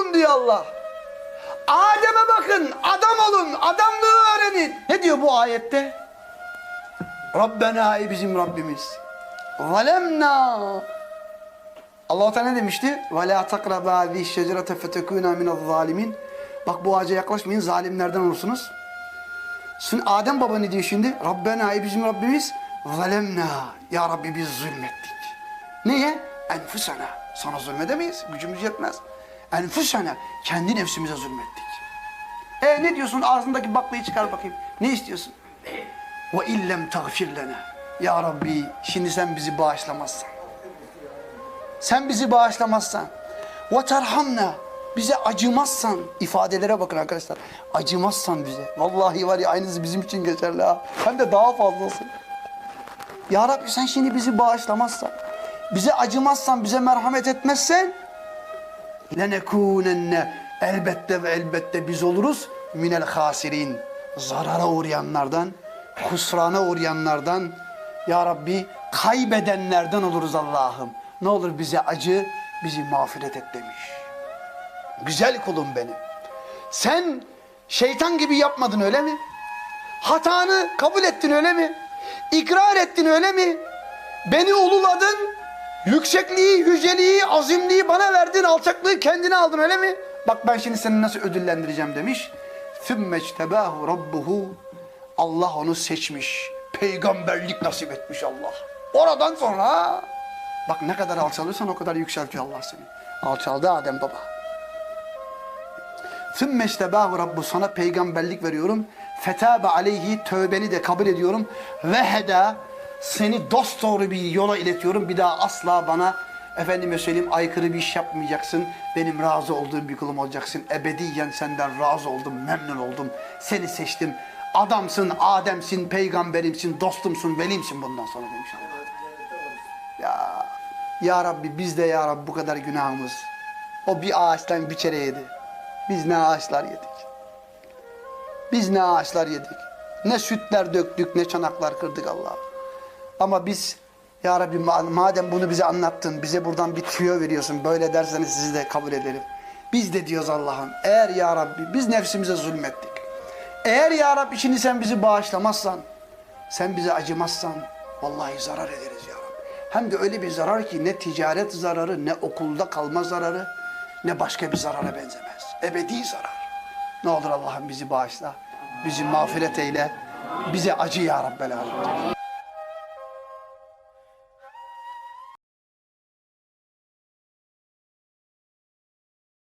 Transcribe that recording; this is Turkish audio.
olun diyor Allah. Adem'e bakın, adam olun, adamlığı öğrenin. Ne diyor bu ayette? Rabbena ey bizim Rabbimiz. Zalemna. Allah Teala ne demişti? Ve la takraba hazihi şecerete fetekuna minez zalimin. Bak bu ağaca yaklaşmayın, zalimlerden olursunuz. Şimdi Adem baba ne diyor şimdi? Rabbena ey bizim Rabbimiz. Zalemna. Ya Rabbi biz zulmettik. Neye? Enfusana. Sana zulmedemeyiz. Gücümüz yetmez. Enfusana. Kendi nefsimize zulmettik. E ne diyorsun? Ağzındaki baklayı çıkar bakayım. Ne istiyorsun? Ve illem tagfir lena. Ya Rabbi şimdi sen bizi bağışlamazsan. Sen bizi bağışlamazsan. Ve terhamna. Bize acımazsan. ifadelere bakın arkadaşlar. Acımazsan bize. Vallahi var ya aynısı bizim için geçerli ha. Hem de daha fazlası. Ya Rabbi sen şimdi bizi bağışlamazsan. Bize acımazsan, bize merhamet etmezsen. Lenekûnenne. Elbette ve elbette biz oluruz. Minel hasirin. Zarara uğrayanlardan, husrana uğrayanlardan, Ya Rabbi kaybedenlerden oluruz Allah'ım. Ne olur bize acı, bizi mağfiret et demiş. Güzel kulum benim. Sen şeytan gibi yapmadın öyle mi? Hatanı kabul ettin öyle mi? İkrar ettin öyle mi? Beni ululadın, yüksekliği, yüceliği, azimliği bana verdin, alçaklığı kendine aldın öyle mi? Bak ben şimdi seni nasıl ödüllendireceğim demiş. ثُمَّ اجْتَبَاهُ رَبُّهُ Allah onu seçmiş. Peygamberlik nasip etmiş Allah. Oradan sonra bak ne kadar alçalırsan o kadar yükseltiyor Allah seni. Alçaldı Adem baba. ثُمَّ اجْتَبَاهُ Rabbu sana peygamberlik veriyorum. Fetabe aleyhi tövbeni de kabul ediyorum. Ve heda seni dost doğru bir yola iletiyorum. Bir daha asla bana efendime söyleyeyim aykırı bir iş yapmayacaksın. Benim razı olduğum bir kulum olacaksın. Ebediyen senden razı oldum, memnun oldum. Seni seçtim. Adamsın, Ademsin, peygamberimsin, dostumsun, velimsin bundan sonra demiş Allah. Ya, ya Rabbi biz de ya Rabbi bu kadar günahımız. O bir ağaçtan bir kere yedi. Biz ne ağaçlar yedik. Biz ne ağaçlar yedik. Ne sütler döktük, ne çanaklar kırdık Allah. Ama biz ya Rabbi ma- madem bunu bize anlattın, bize buradan bir tüyo veriyorsun. Böyle derseniz sizi de kabul ederim. Biz de diyoruz Allah'ım. Eğer ya Rabbi biz nefsimize zulmettik. Eğer ya Rabbi şimdi sen bizi bağışlamazsan, sen bize acımazsan vallahi zarar ederiz ya Rabbi. Hem de öyle bir zarar ki ne ticaret zararı, ne okulda kalma zararı, ne başka bir zarara benzemez. Ebedi zarar. Ne olur Allah'ım bizi bağışla. Bizi mağfiret eyle. Bize acı ya Rabbel.